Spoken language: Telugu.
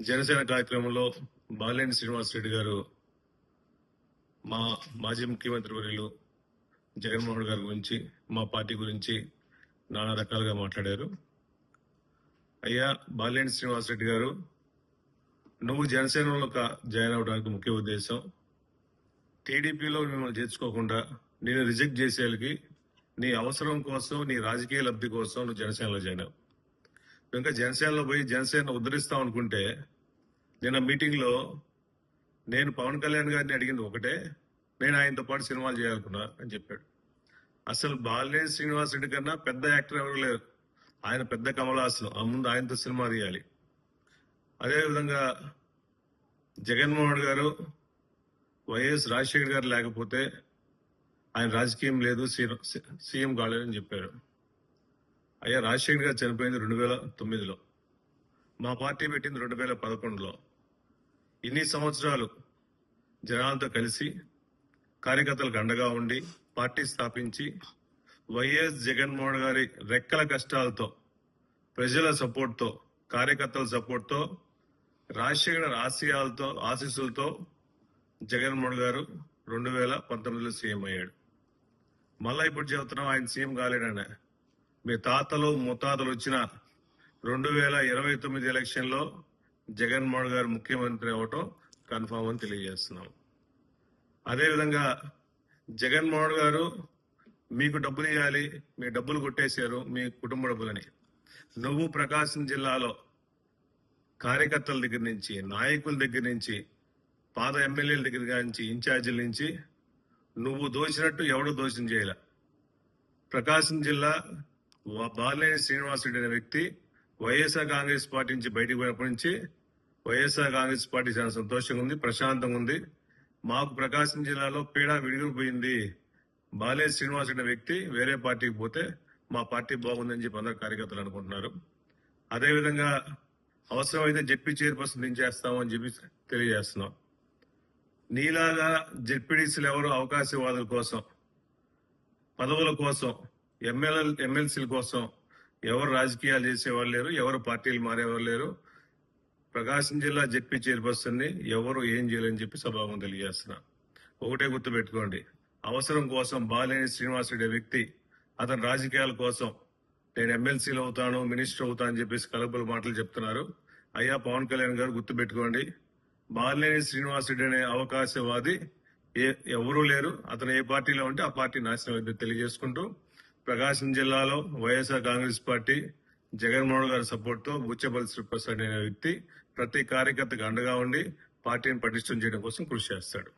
జనసేన కార్యక్రమంలో బాలేని శ్రీనివాస్ రెడ్డి గారు మా మాజీ ముఖ్యమంత్రి వర్యులు జగన్మోహన్ గారి గురించి మా పార్టీ గురించి నానా రకాలుగా మాట్లాడారు. అయ్యా బాలేని శ్రీనివాస్ రెడ్డి గారు నువ్వు జనసేనలో జాయిన్ అవడానికి ముఖ్య ఉద్దేశం టీడీపీలో మిమ్మల్ని చేర్చుకోకుండా నేను రిజెక్ట్ చేసేళ్ళకి నీ అవసరం కోసం నీ రాజకీయ లబ్ధి కోసం నువ్వు జనసేనలో జాయిన్ అవ్వు. ఇంకా జనసేనలో పోయి జనసేన ఉద్ధరిస్తాం అనుకుంటే నిన్న మీటింగ్లో నేను పవన్ కళ్యాణ్ గారిని అడిగింది ఒకటే నేను ఆయనతో పాటు సినిమాలు చేయాలనుకున్నా అని చెప్పాడు. అసలు బాలినేని శ్రీనివాస్ రెడ్డి కన్నా పెద్ద యాక్టర్ ఎవరు లేరు. ఆయన పెద్ద కమలాసనం. ఆ ముందు ఆయనతో సినిమా తీయాలి. అదేవిధంగా జగన్మోహన్ గారు వైఎస్ రాజశేఖర్ గారు లేకపోతే ఆయన రాజకీయం లేదు సీఎం కాలేదని చెప్పారు అయ్యా రాజశేఖర్ గారు చనిపోయింది రెండు వేల తొమ్మిదిలో. మా పార్టీ పెట్టింది రెండు వేల పదకొండులో. ఇన్ని సంవత్సరాలు జనాలతో కలిసి కార్యకర్తలకు అండగా ఉండి పార్టీ స్థాపించి వైఎస్ జగన్మోహన్ గారి రెక్కల కష్టాలతో ప్రజల సపోర్ట్తో కార్యకర్తల సపోర్ట్తో రాజశేఖర్ ఆశయాలతో ఆశీస్సులతో జగన్మోహన్ గారు రెండు వేల పంతొమ్మిదిలో సీఎం అయ్యాడు. మళ్ళా ఇప్పుడు చెబుతున్నాం ఆయన సీఎం కాలేడనే. మీ తాతలు ముత్తాతలు వచ్చిన రెండు వేల ఇరవై తొమ్మిది ఎలక్షన్లో జగన్మోహన్ గారు ముఖ్యమంత్రి అవటం కన్ఫామ్ అని తెలియజేస్తున్నాం. అదేవిధంగా జగన్మోహన్ గారు మీకు డబ్బులు ఇవ్వాలి మీ డబ్బులు కొట్టేశారు మీ కుటుంబ డబ్బులని. నువ్వు ప్రకాశం జిల్లాలో కార్యకర్తల దగ్గర నుంచి నాయకుల దగ్గర నుంచి పాత ఎమ్మెల్యేల దగ్గర నుంచి ఇన్ఛార్జీల నుంచి నువ్వు దోచినట్టు ఎవడు దోషం చేయలే. ప్రకాశం జిల్లా వ- బాలినేని శ్రీనివాసరెడ్డి అనే వ్యక్తి వైఎస్ఆర్ కాంగ్రెస్ పార్టీ నుంచి బయటకు పోయినప్పటి నుంచి వైఎస్ఆర్ కాంగ్రెస్ పార్టీ చాలా సంతోషంగా ఉంది ప్రశాంతంగా ఉంది. మాకు ప్రకాశం జిల్లాలో పీడ విడిగిపోయింది బాలేజ్ శ్రీనివాసరెడ్డి అనే వ్యక్తి వేరే పార్టీకి పోతే మా పార్టీ బాగుందని చెప్పి అందరు కార్యకర్తలు అనుకుంటున్నారు. అదేవిధంగా అవసరమైతే జడ్పీ చైర్పర్సన్ దించేస్తామని చెప్పి తెలియజేస్తున్నాం. నీలాగా జెడ్పీడీసీలు ఎవరు అవకాశవాదుల కోసం పదవుల కోసం ఎమ్మెల్యే ఎమ్మెల్సీల కోసం ఎవరు రాజకీయాలు చేసేవాళ్ళు లేరు ఎవరు పార్టీలు మారేవారు లేరు. ప్రకాశం జిల్లా జెడ్పీ చైర్పర్సన్ని ఎవరు ఏం చేయాలని చెప్పి సభాగం తెలియజేస్తున్నా. ఒకటే గుర్తు పెట్టుకోండి అవసరం కోసం బాలేని శ్రీనివాసరెడ్డి వ్యక్తి అతని రాజకీయాల కోసం నేను ఎమ్మెల్సీలు అవుతాను మినిస్టర్ అవుతాను అని చెప్పేసి కలపల మాటలు చెప్తున్నారు. అయ్యా పవన్ కళ్యాణ్ గారు గుర్తు పెట్టుకోండి బాలినేని శ్రీనివాసరెడ్డి అనే అవకాశవాది ఏ ఎవరూ లేరు. అతను ఏ పార్టీలో ఉంటే ఆ పార్టీ నాశనం అయితే తెలియజేసుకుంటూ ప్రకాశం జిల్లాలో వైఎస్ఆర్ కాంగ్రెస్ పార్టీ జగన్మోహన్ గారి సపోర్ట్తో బుచ్చబల్ శ్రీప్రసాద్ అనే వ్యక్తి ప్రతి కార్యకర్తకు అండగా ఉండి పార్టీని పటిష్టం చేయడం కోసం కృషి చేస్తాడు.